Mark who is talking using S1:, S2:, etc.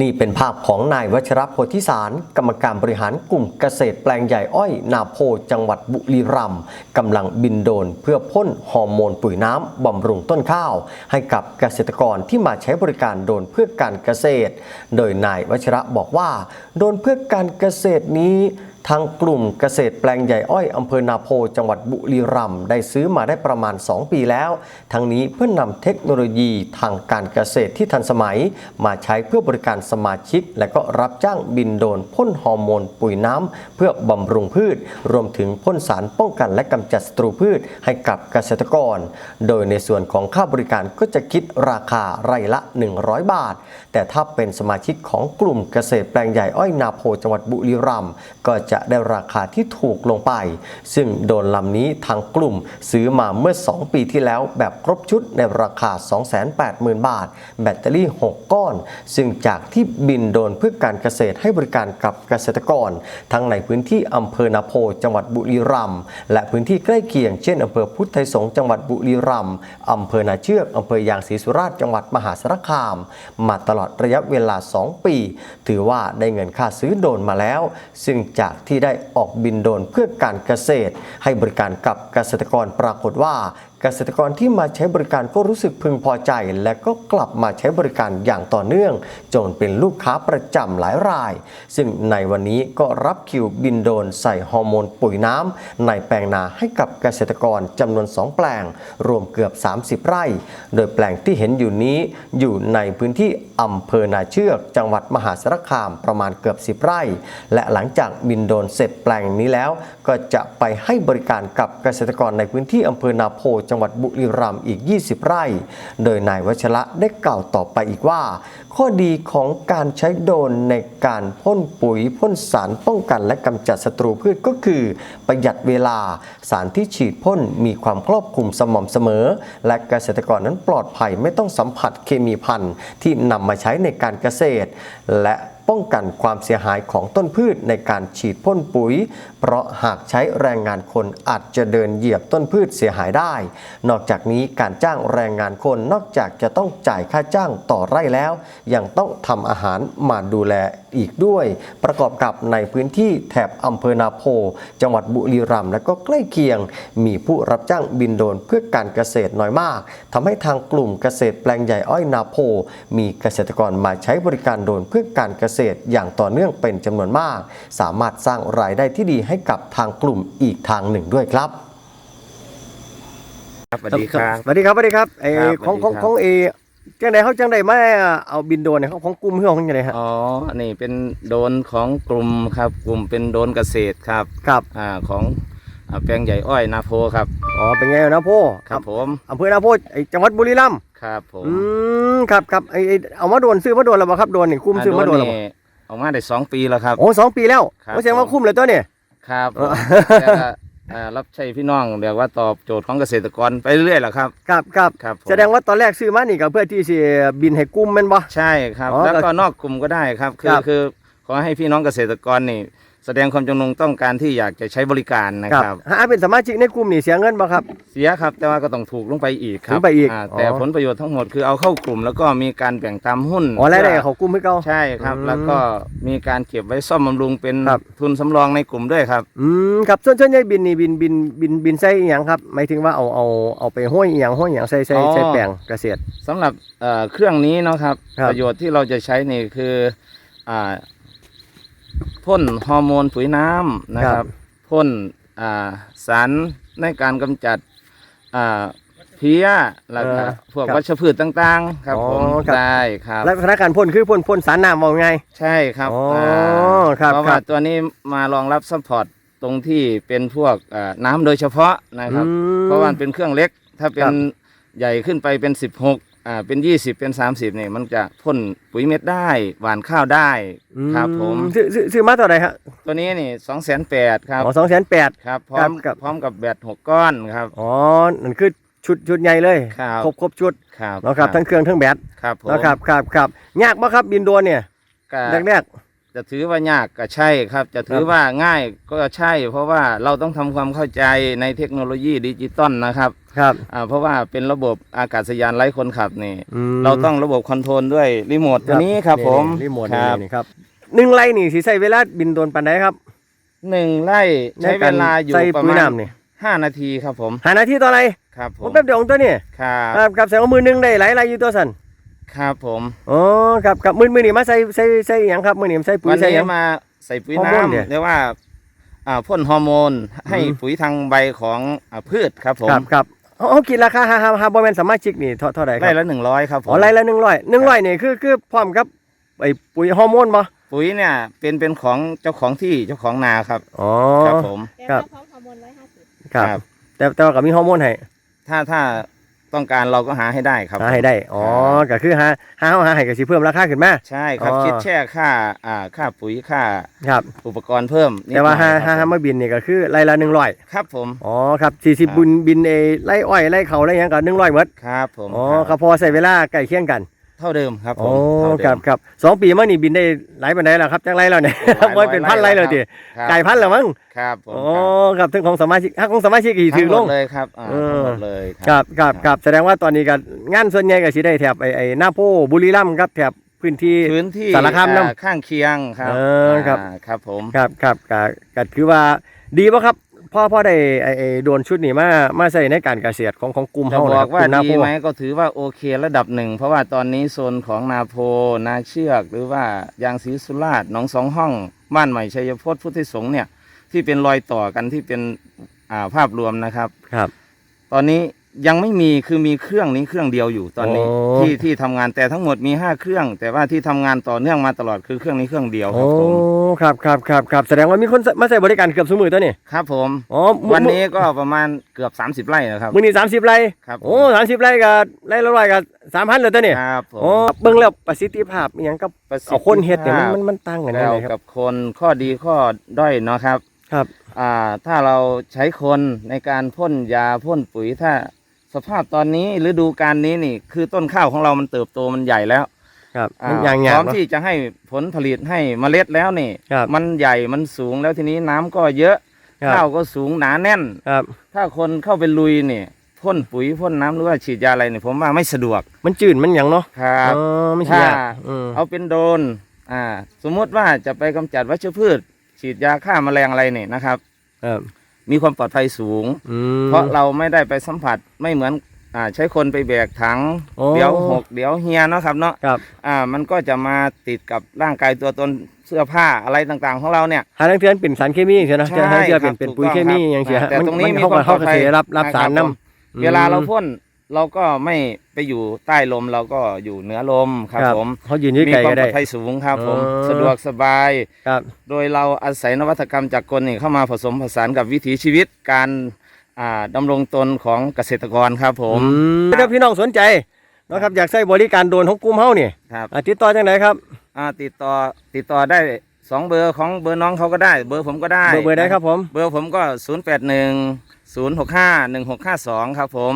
S1: นี่เป็นภาพของนายวัชรพลทิสาร กรรมการบริหารกลุ่มเกษตรแปลงใหญ่อ้อย นาโพจังหวัดบุรีรัมย์กำลังบินโดรนเพื่อพ่นฮอร์โมนปุ๋ยน้ำบำรุงต้นข้าว ให้กับเกษตรกรที่มาใช้บริการโดรนเพื่อการเกษตร โดยนายวัชระบอกว่า โดรนเพื่อการเกษตรนี้ ทางกลุ่มเกษตรแปลงใหญ่อ้อยอำเภอนาโพจังหวัดบุรีรัมย์ได้ซื้อมาได้ประมาณ 2 ปีแล้ว ทั้งนี้เพื่อนำเทคโนโลยีทางการเกษตรที่ทันสมัย มาใช้เพื่อบริการสมาชิก และก็รับจ้างบินโดนพ่นฮอร์โมนปุ๋ยน้ำเพื่อบำรุงพืช รวมถึงพ่นสารป้องกันและกำจัดศัตรูพืชให้กับเกษตรกร โดยในส่วนของค่าบริการก็จะคิดราคาไร่ละ 100 บาท แต่ถ้าเป็นสมาชิกของกลุ่มเกษตรแปลงใหญ่อ้อยนาโพจังหวัดบุรีรัมย์ก็จะได้ราคาที่ถูกลงไป ซึ่งโดนลำนี้ทางกลุ่มซื้อมาเมื่อ 2 ปีที่แล้วแบบครบชุดในราคา 280,000 บาท แบตเตอรี่ 6 ก้อน ซึ่งจากที่บินโดนเพื่อการเกษตรให้บริการกับเกษตรกร ทั้งในพื้นที่อำเภอนาโพจังหวัดบุรีรัมย์และพื้นที่ใกล้เคียงเช่นอำเภอพุทธไทยสงจังหวัดบุรีรัมย์อำเภอนาเชือกอำเภอยางศรีสุราษฎร์จังหวัดมหาสารคาม มาตลอดระยะเวลา 2 ปี ถือว่าได้เงินค่าซื้อโดนมาแล้ว ซึ่งจากที่ได้ออกบินโดนเพื่อการเกษตร ให้บริการกับเกษตรกรปรากฏว่า เกษตรกรที่มาใช้บริการก็รู้สึกพึงพอใจ และก็กลับมาใช้บริการอย่างต่อเนื่อง จนเป็นลูกค้าประจำหลายราย ซึ่งในวันนี้ก็รับคิวบินโดนใส่ฮอร์โมนปุ๋ยน้ำในแปลงนาให้กับเกษตรกรจำนวน 2 แปลง รวมเกือบ 30 ไร่ โดยแปลงที่เห็นอยู่นี้อยู่ในพื้นที่อำเภอนาเชือก จังหวัดมหาสารคามประมาณเกือบ 10 ไร่ และหลังจากบินโดนเสร็จแปลงนี้แล้ว ก็จะไปให้บริการกับเกษตรกรในพื้นที่อำเภอนาโพจัังหวัดบุรีรัมย์อีก 20 ไร่ โดยนายวัชระได้กล่าวต่อไปอีกว่า ข้อดีของการใช้โดรนในการพ่นปุ๋ยพ่นสารป้องกันและกำจัดศัตรูพืชก็คือ ประหยัดเวลาสารที่ฉีดพ่นมีความครอบคลุมสม่ำเสมอ และเกษตรกรนั้นปลอดภัยไม่ต้องสัมผัสเคมีพันธุ์ที่นำมาใช้ในการเกษตร และ ป้องกันความเสียหายของต้นพืชในการฉีดพ่นปุ๋ย เพราะหากใช้แรงงานคนอาจจะเดินเหยียบต้นพืชเสียหายได้ นอกจากนี้การจ้างแรงงานคนนอกจากจะต้องจ่ายค่าจ้างต่อไร่แล้ว ยังต้องทำอาหารมาดูแล อีกด้วย ประกอบกับในพื้นที่แถบอำเภอนาโพ จังหวัดบุรีรัมย์และก็ใกล้เคียง มีผู้รับจ้างบินโดรนเพื่อการเกษตรน้อยมากทำให้ทางกลุ่มเกษตรแปลงใหญ่อ้อยนาโพ มีเกษตรกรมาใช้บริการโดรนเพื่อการเกษตรอย่างต่อเนื่องเป็นจำนวนมาก สามารถสร้างรายได้ที่ดีให้กับทางกลุ่มอีกทางหนึ่งด้วยครับ
S2: ครับสวัสดีครับ
S1: สวัสดีครับสวัสดีครับเออ
S2: ครับ
S1: ของ
S2: สวัสดี
S1: ของ
S2: ครับ
S1: ของเอ จังใดเขาจังใดมาเอาบินโดรนเนี่ยเขาของกลุ่มเพื่อนของจังใดฮะ
S2: อ๋อ นี่เป็นโดรนของกลุ่มครับ กลุ่มเป็นโดรนเกษตรครับ
S1: ครับ
S2: อ่า ของอ่าแปลงใหญ่อ้อยนาโพครับ
S1: อ๋อเป็นไงนะพ่อ
S2: ครับผม
S1: อำเภอนาโพไอจังหวัดบุรีรัมย์
S2: ครับผม
S1: อืมครับครับไอไอ้เอามาโดนซื้อมาโดนแล้วบ่ครับโดนนี่คุ้มซื้อมาโดนแล้วบ่
S2: นี่ออกมาได้สองปีแล้วครับ
S1: โอ้สองปีแล้ว
S2: ครับ
S1: โอ้แสดงว่าคุ้มเลยตัวเนี่ย
S2: ครับ
S1: เออ
S2: แต่ก็ อ่ารับใช้พี่น้องเรียกว่าตอบโจทย์ของเกษตรกรไปเรื่อยๆแหละครับ
S1: ครับครับ
S2: ครับผม
S1: แสดงว่าตอนแรกซื้อมานี่ก็เพื่อที่สิบินให้กลุ่มแม่นบ่
S2: ใช่ครับ
S1: อ๋อ
S2: แล้วก็นอกกลุ่มก็ได้ครับ คื
S1: ค
S2: อ
S1: รับ
S2: คือขอให้พี่น้องเกษตรกรนี่ แสดงความจำนงต้องการที่อยากจะใช้บริการนะครับ
S1: หาเป็นสมาชิกในกลุ่มนี่เสียเงินบ่ครับ
S2: เสียครับ แต่ว่าก็ต้องถูกลงไปอีกครั
S1: ถู
S2: บ
S1: กไปอีกาอ๋อ
S2: แต่ผลประโยชน์ทั้งหมดคือเอาเข้ากลุ่ม แล้วก็มีการแบ่งตามหุ้น
S1: อ๋อรายได้
S2: พื่
S1: เขากลุ่มให้เก่า
S2: ใช่ครับ
S1: อืม
S2: แล้วก็มีการเก็บไว้ซ่อมบำรุงเป็น
S1: ครับ
S2: ทุนสำรองในกลุ่มด้วยครับ
S1: อืมครับส่วนส่วนใหญ่บินนี่บินบินบินบินใส่อีหยังครับหมายถึงว่าเอาเอาเอาไปห้อยอีหยังห้อยอีหยังใส่ใส่
S2: อ๋อ
S1: ใส่แปลงเกษตร
S2: สำหรับเอ่อเครื่องนี้เนาะครับ
S1: ครับ
S2: ประโยชน์ที่เราจะใช้นี่คืออ่า พ่นฮอร์โมนปุ๋ยน้ำนะครับพ่นอ่าสารในการกำจัดอ่าเพลี้ยแล้วก็พวกวัชพืชต่างๆ ครับผมได้ครับ
S1: แล้วคณะการพ่นคือพ่นพ่นสารน้ำเอาไง
S2: ใช่ครับ
S1: อ๋ออาครับ
S2: เพราะ
S1: ครั
S2: ว่า
S1: บ
S2: ตัวนี้มารองรับซัพพอร์ตตรงที่เป็นพวกอ่าน้ำโดยเฉพาะนะครับ
S1: อืม
S2: เพราะว่ามันเป็นเครื่องเล็กถ้าเป็
S1: ครั
S2: น
S1: บ
S2: ใหญ่ขึ้นไปเป็น 16 อ่าเป็น20เป็น30เนี่ยมันจะพ่นปุ๋ยเม็ดได้หว่านข้าวได้ครับผม
S1: ซื้อซื้อซื้อมาเท่าไหร่ฮะ
S2: ตัวนี้นี่2 8 0 0 0ครับ
S1: อ๋อสองแสนแปด
S2: ครับพร้อม
S1: ครับ
S2: พร้อมกับแบต6ก้อนครับ
S1: อ๋อนั่นคือชุดชุดใหญ่เลย
S2: ครับ
S1: ครบครบชุด
S2: ครับ
S1: เนาะครับทั้งเครื่องทั้งแบต
S2: ครับผม
S1: เนาะครับครับครับยากบ่ครับบินโดรนเนี่ย
S2: ก็
S1: แรก
S2: จะถือว่ายากก็ใช่ครับ จะถือ
S3: ครับ
S2: ว่าง่ายก็ใช่ เพราะว่าเราต้องทำความเข้าใจในเทคโนโลยีดิจิตอลนะครับ
S3: ครับ
S2: อ่าเพราะว่าเป็นระบบอากาศยานไร้คนขับนี่
S3: อืม
S2: เราต้องระบบคอนโทรลด้วยรีโมทตัวนี้ครับ ผม
S3: รีโมท
S2: ค
S3: นี่
S2: รับ
S3: นี่ครับหนึ่งไร่นี่สิใช้เวลาบินโดรนปานใดครับ
S2: หนึ่งไร่ใช้เวลาอยู่
S3: ใส่
S2: ประ
S3: ปุ๋ย
S2: มาณ
S3: น้ำนี่
S2: ห้านาทีครับผม
S3: หานาทีต่อไร
S2: ครับผ
S3: ผม
S2: ม
S3: แป๊บเดียวของตัวนี่
S2: ครับ
S3: ครับครับแสดงว่ามือหนึงได้หลายไรอยู่ตัวสัน
S2: ครับผม
S3: อ๋อครับครับมือมือนี่มาใส่ใส่ใส่หยังครับมือนี่มาใส่ปุ๋ย
S2: วัน
S3: ใส่ห
S2: นี้
S3: ยัง
S2: มาใส่ปุ๋ย
S3: ฮอร์โมนเนี่ย
S2: น้ำเรียกว่าอ่าพ่นฮอร์โมนให้
S3: อืม
S2: ปุ๋ยทางใบของอ่าพืชครับผม
S3: ครับครับอ๋อคิดราคาฮาฮาฮาบอแมนสามารถชิกนี่เท่าเท่าไหร่ค
S2: ไร่
S3: รับ
S2: ละหนึ่งร้อยครับผม
S3: อ๋อไรละหนึ่งร้อยหนึ่งร้อยนี่คือคือพร้อมกับไอ้ปุ๋ยฮอร์โมนบ่
S2: ปุ๋ยเนี่ยเป็นเป็นของเจ้าของที่เจ้าของนาครับ
S3: อ๋อ
S2: ครับผม
S4: แต่
S3: ครั
S4: ว่า
S3: บ
S4: พร้อมฮอร์โมนร้อยห้าสิบ
S3: ครับแต่แต่ว่าก็มีฮอร์โมนให้
S2: ถ้าถ้า ต้องการเราก็หาให้ได้ครับ
S3: หาให้ได้ อ๋อ ก็คือหาหาหาให้ก็สิเพิ่มราคาขึ้นมา
S2: ใช่ครับ
S3: อ๋อ
S2: คิดแช่ค่าอ่าค่าปุ๋ยค่า
S3: ครับ
S2: อุปกรณ์เพิ่มนิด
S3: แต่ว่า
S2: หน่
S3: หา
S2: อย
S3: หา
S2: ค
S3: หา
S2: รับ
S3: มาบินนี่ก็คือไรละหนึ่งร้อย
S2: ครับผม
S3: อ๋อครับสี่สิบ
S2: ครับ
S3: บุญบินเอไล่อ้อยไล่เขาไล่หยังก็หนึ่งร้อยหมด
S2: ครับผม
S3: อ๋อครับพอใส่เวลาใกล้เคียงกัน
S2: เท่าเดิมครับผ
S3: อ๋อ
S2: มเท่าเดิ
S3: ครับ
S2: ม
S3: ครับสองปีมานี่บินได้หลายปันไดแล้วครับจังไรแล้วเนี่ย
S2: หลายร้อย
S3: มันเป็นพันไรแล้วที
S2: ครับ
S3: ไก่พันแล้วมั้ง
S2: ครับผม
S3: อ๋อครับถึงของสมาชิกถ้าของสมาชิกอีก
S2: ทั้
S3: ถึ
S2: ง
S3: ง
S2: หม
S3: ล
S2: ด
S3: ง
S2: เลยครับอ่า
S3: เออ
S2: ทั้งหมดเลย
S3: ครับครับครับแสดงว่าตอนนี้ก็งานส่วนใหญ่ก็สิได้แถบไอ้ไอ้หน้าโพบุรีรัมย์ครับแถบพื้นที่
S2: พื้นที่
S3: สารคามนำ
S2: อ่ข้างเคียงครับ
S3: เออครับา
S2: ครับผม
S3: ครับครับก็ก็คือว่าดีป่ะครับ พ่อพ่อได้ไอ้ไอ้โดนชุดนี้มามาใส่ในการเกษตรของของกลุ่ม
S2: จะ
S3: เฮา
S2: บ
S3: นะ
S2: อ
S3: ครั
S2: ก
S3: บ
S2: ว่าก
S3: ลุ่นา
S2: ดี
S3: โพ
S2: ไหมก็ถือว่าโอเคระดับหนึ่ง เพราะว่าตอนนี้โซนของนาโพนาเชือก หรือว่ายางศรีสุราษฎร์หนองสองห้องบ้านใหม่ชัยพจน์พุทธิสงฆ์เนี่ยที่เป็นรอยต่อกันที่เป็นอ่าภาพรวมนะครับ
S3: ครับ
S2: ตอนนี้ ยังไม่มีคือมีเครื่องนี้เครื่องเดียวอยู่ตอนนี้
S3: โอ้
S2: ที่ที่ทำงานแต่ทั้งหมดมีห้าเครื่อง แต่ว่าที่ทำงานต่อเนื่องมาตลอดคือเครื่องนี้เครื่องเดียวค
S3: โอ้
S2: รับผม
S3: ครับครับครับครับแสดงว่ามีคนมาใส่บริการเกือบสมือตัวนี่
S2: ครับผม
S3: อ๋อมื้อ
S2: วันนี้ก็ประมาณเกือบ 30 ไร่นะครับ
S3: มื้อนี้สามสิบไร่
S2: ครับผม
S3: โอ้สามสิบไร่ก็ไร่ละร้อยก็สามพันเลยตัวนี่
S2: ครับผม
S3: อ๋อเบิ่งแล้วประสิทธิภาพอหยังกับ
S2: ประสิทธิ
S3: เอาคนเฮ็ดเนี่ยมัน
S2: ภาพ
S3: มันมันต่างกันยัง
S2: แล้ว
S3: ไงค
S2: กั
S3: รับบ
S2: คนข้อดีข้อด้อยเนาะครับ
S3: ครับ
S2: อ่าถ้าเราใช้คนในการพ่นยาพ่นปุ๋ยถ้า สภาพตอนนี้ฤดูการนี้นี่ คือต้นข้าวของเรามันเติบโตมันใหญ่แล้ว
S3: ครับ
S2: อ่า
S3: มันอย่าง
S2: พ
S3: งา
S2: ร้อ
S3: ม
S2: มที่จะให้ผลผลิตให้เมล็ดแล้วนี่
S3: ครับ
S2: มันใหญ่มันสูงแล้วทีนี้น้ำก็เยอะ
S3: ครับ
S2: ข้าวก็สูงหนาแน่น
S3: ครับ
S2: ถ้าคนเข้าไปลุยนี่พ่นปุ๋ยพ่นน้ำหรือว่าฉีดยาอะไรเนี่ยผมว่าไม่สะดวก
S3: มันจืดมันหยังเนาะ
S2: ครับ
S3: อ๋อไม่ใช่ยาก
S2: ถ้า
S3: อืม
S2: เอาเป็นโดรนอ่า สมมติว่าจะไปกำจัดวัชพืช ฉีดยาฆ่าแมลงอะไรเนี่ยนะครับ
S3: ครับ
S2: มีความปลอดภัยสูง
S3: อืม
S2: เพราะเราไม่ได้ไปสัมผัสไม่เหมือนอ่าใช้คนไปแบกถัง
S3: โอ้
S2: เดี๋ยวหกเดี๋ยวเฮียเนาะครับเนาะ
S3: ครับ
S2: อ่ามันก็จะมาติดกับร่างกายตัวตนเสื้อผ้าอะไรต่างๆ ของเราเนี่ย
S3: หาทางเทือนเป็นสารเคมีอย่างเงี้ยนะ
S2: ใช่
S3: จะหาทางเทือนเป็น
S2: ครับ
S3: เป็น
S2: ถูก
S3: ปุ๋ย
S2: ต้อง
S3: เคมี
S2: ครับ
S3: อย่างเงี้ย
S2: อ่าแต่ตรงนี้มี
S3: เข้า
S2: ความ
S3: เข้า
S2: ปลอดภัย
S3: เสียรับรับสาร
S2: นะครับ
S3: น้ำ
S2: เวลาเรา
S3: อืม
S2: พ่น เราก็ไม่ไปอยู่ใต้ลมเราก็อยู่เหนือลมครับผม
S3: เขายืนอยืด
S2: มี
S3: ไกล
S2: ความ
S3: ก็
S2: ปล
S3: ได้
S2: อดภัยสูงครับผม
S3: อ๋อ
S2: สะดวกสบาย
S3: ครับ
S2: โดยเราอาศัยนวัตกรรมจากกลนี่เข้ามาผสมผสานกับวิถีชีวิตการอ่าดำรงตนของเกษตรกรครับผม
S3: อืมถ้าพี่น้องสนใจนะครับอยากใช้บริการโดรนของกลุ่มเฮานี่
S2: ครับ
S3: อะติดต่อจังไหนครับ
S2: อ่าติดต่อติดต่อได้สองเบอร์ของเบอร์น้องเขาก็ได้ เบอร์ผมก็ได้
S3: เบอร์เบอร์ได้ครับผม
S2: เบอร์ผมก็ 0 8 1 0 6 5 1 6 5 2 ครับผม